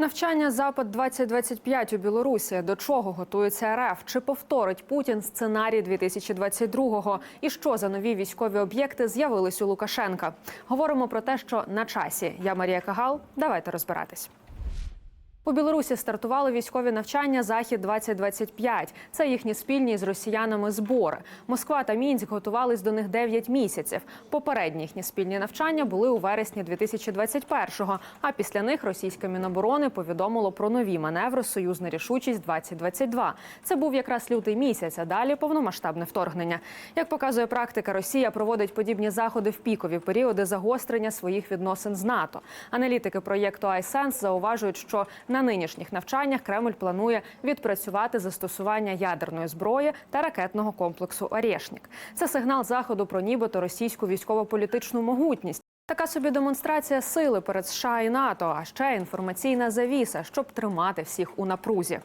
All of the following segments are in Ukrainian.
Навчання запад 2025 у Білорусі. До чого готується РФ? Чи повторить Путін сценарій 2022-го? І що за нові військові об'єкти з'явились у Лукашенка? Говоримо про те, що на часі. Я Марія Кагал. Давайте розбиратись. У Білорусі стартували військові навчання Захід 2025 Це їхні спільні з росіянами збори. Москва та Мінськ готувались до них 9 місяців. Попередні їхні спільні навчання були у вересні 2021-го, А після них російське міноборони повідомило про нові маневри Союзна рішучість 2022 Це був якраз лютий місяць. А далі повномасштабне вторгнення. Як показує практика, Росія проводить подібні заходи в пікові періоди загострення своїх відносин з НАТО. Аналітики проєкту iSense зауважують, що на нинішніх навчаннях Кремль планує відпрацювати застосування ядерної зброї та ракетного комплексу «Орєшнік». Це сигнал заходу про нібито російську військово-політичну могутність. Така собі демонстрація сили перед США і НАТО, а ще інформаційна завіса, щоб тримати всіх у напрузі.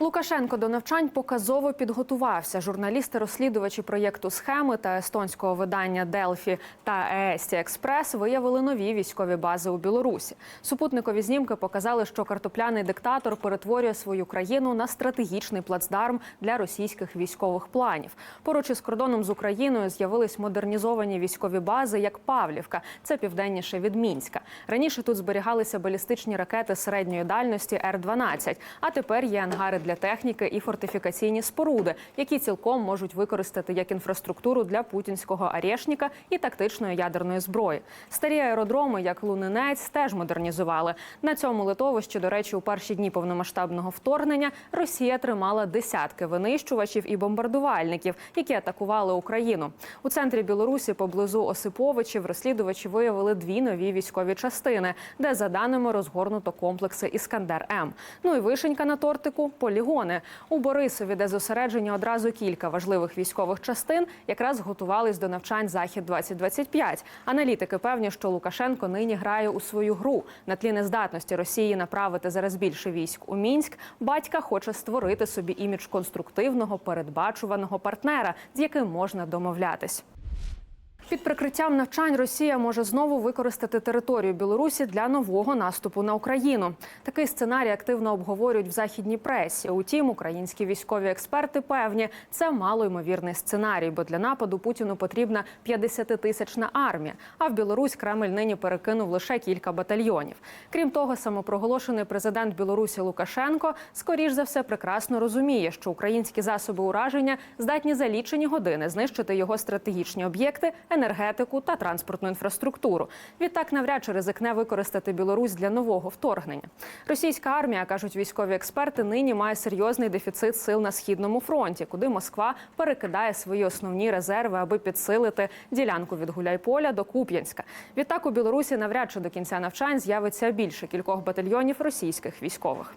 Лукашенко до навчань показово підготувався. Журналісти-розслідувачі проєкту схеми та естонського видання Делфі та ЕСТі Експрес виявили нові військові бази у Білорусі. Супутникові знімки показали, що картопляний диктатор перетворює свою країну на стратегічний плацдарм для російських військових планів. Поруч із кордоном з Україною з'явились модернізовані військові бази, як Павлівка. Це південніше від Мінська. Раніше тут зберігалися балістичні ракети середньої дальності Р-12, а тепер є ангари для техніки і фортифікаційні споруди, які цілком можуть використати як інфраструктуру для путінського арешника і тактичної ядерної зброї. Старі аеродроми, як Лунинець, теж модернізували. На цьому литовищі, до речі, у перші дні повномасштабного вторгнення Росія тримала десятки винищувачів і бомбардувальників, які атакували Україну. У центрі Білорусі поблизу Осиповичів розслідувачі виявили дві нові військові частини, де за даними розгорнуто комплекси Іскандер М. Ну і вишенька на тортику полігони у Борисові, де зосереджені одразу кілька важливих військових частин, якраз готувались до навчань захід 2025 Аналітики певні, що Лукашенко нині грає у свою гру на тлі нездатності Росії направити зараз більше військ у Мінськ. Батька хоче створити собі імідж конструктивного, передбачуваного партнера, з яким можна домовлятись. Під прикриттям навчань Росія може знову використати територію Білорусі для нового наступу на Україну. Такий сценарій активно обговорюють в західній пресі. Утім, українські військові експерти певні, це малоймовірний сценарій, бо для нападу Путіну потрібна 50-тисячна армія. А в Білорусь Кремль нині перекинув лише кілька батальйонів. Крім того, самопроголошений президент Білорусі Лукашенко скоріш за все прекрасно розуміє, що українські засоби ураження здатні за лічені години знищити його стратегічні об'єкти енергетику та транспортну інфраструктуру. Відтак навряд чи ризикне використати Білорусь для нового вторгнення. Російська армія кажуть військові експерти. Нині має серйозний дефіцит сил на східному фронті, куди Москва перекидає свої основні резерви, аби підсилити ділянку від Гуляйполя до Куп'янська. Відтак у Білорусі навряд чи до кінця навчань з'явиться більше кількох батальйонів російських військових.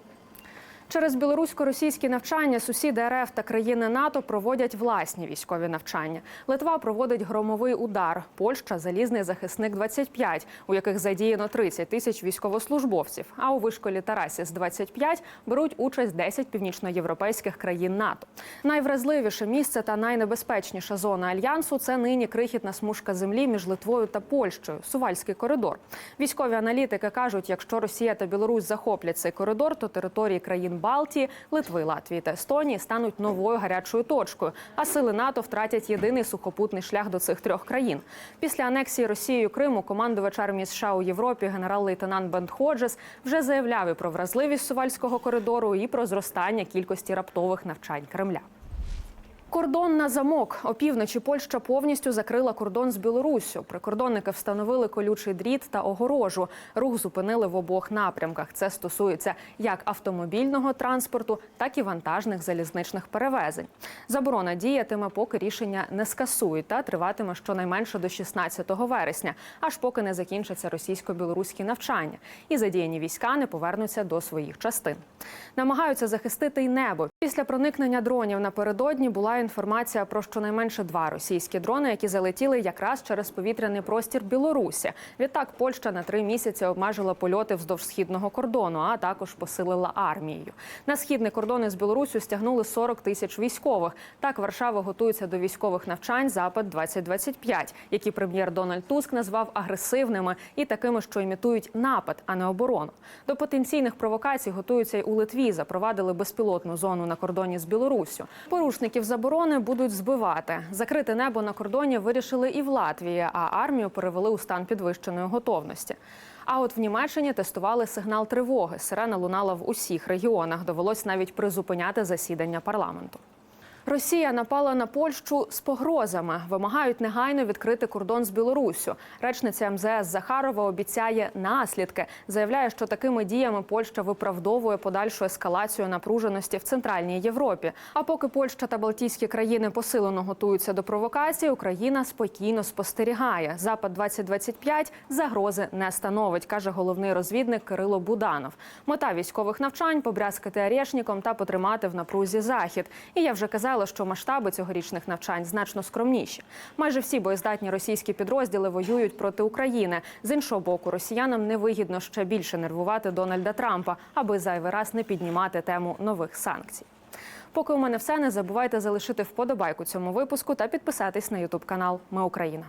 Через білорусько-російські навчання сусіди РФ та країни НАТО проводять власні військові навчання. Литва проводить громовий удар. Польща залізний захисник 25 у яких задіяно 30 тисяч військовослужбовців. А у вишколі Тарасіс 25 беруть участь 10 північноєвропейських країн НАТО. Найвразливіше місце та найнебезпечніша зона альянсу це нині крихітна смужка землі між Литвою та Польщею. Сувальський коридор. Військові аналітики кажуть, якщо Росія та Білорусь захоплять цей коридор, то території країн Балтії, Литви, Латвії та Естонії стануть новою гарячою точкою. А сили НАТО втратять єдиний сухопутний шлях до цих трьох країн. Після анексії Росією Криму командувач армії США у Європі генерал-лейтенант Бент Ходжес вже заявляв і про вразливість сувальського коридору і про зростання кількості раптових навчань Кремля. Кордон на замок опівночі Польща повністю закрила кордон з Білоруссю. Прикордонники встановили колючий дріт та огорожу. Рух зупинили в обох напрямках. Це стосується як автомобільного транспорту, так і вантажних залізничних перевезень. Заборона діятиме, поки рішення не скасують та триватиме щонайменше до 16 вересня, аж поки не закінчаться російсько-білоруські навчання. І задіяні війська не повернуться до своїх частин. Намагаються захистити й небо. Після проникнення дронів напередодні була інформація про щонайменше два російські дрони, які залетіли якраз через повітряний простір Білорусі. Відтак Польща на три місяці обмежила польоти вздовж східного кордону, а також посилила армією. На східний кордон із Білорусю стягнули 40 тисяч військових. Так Варшава готується до військових навчань Запад 2025 які прем'єр Дональд Туск назвав агресивними і такими, що імітують напад, а не оборону. До потенційних провокацій готуються й у Литві. Запровадили безпілотну зону на кордоні з Білоруссю. Порушників заборони будуть збивати. Закрити небо на кордоні вирішили і в Латвії, а армію перевели у стан підвищеної готовності. А от в Німеччині тестували сигнал тривоги. Сирена лунала в усіх регіонах. Довелось навіть призупиняти засідання парламенту. Росія напала на Польщу з погрозами. Вимагають негайно відкрити кордон з Білоруссю. Речниця МЗС Захарова обіцяє наслідки. Заявляє, що такими діями Польща виправдовує подальшу ескалацію напруженості в центральній Європі. А поки Польща та Балтійські країни посилено готуються до провокації, Україна спокійно спостерігає. Запад 2025 загрози не становить, каже головний розвідник Кирило Буданов. Мета військових навчань побрязкати арешником та потримати в напрузі захід. І я вже казала, що масштаби цьогорічних навчань значно скромніші. Майже всі боєздатні російські підрозділи воюють проти України. З іншого боку, росіянам невигідно ще більше нервувати Дональда Трампа, аби зайвий раз не піднімати тему нових санкцій. Поки у мене все, не забувайте залишити вподобайку цьому випуску та підписатись на Ютуб канал Ми Україна.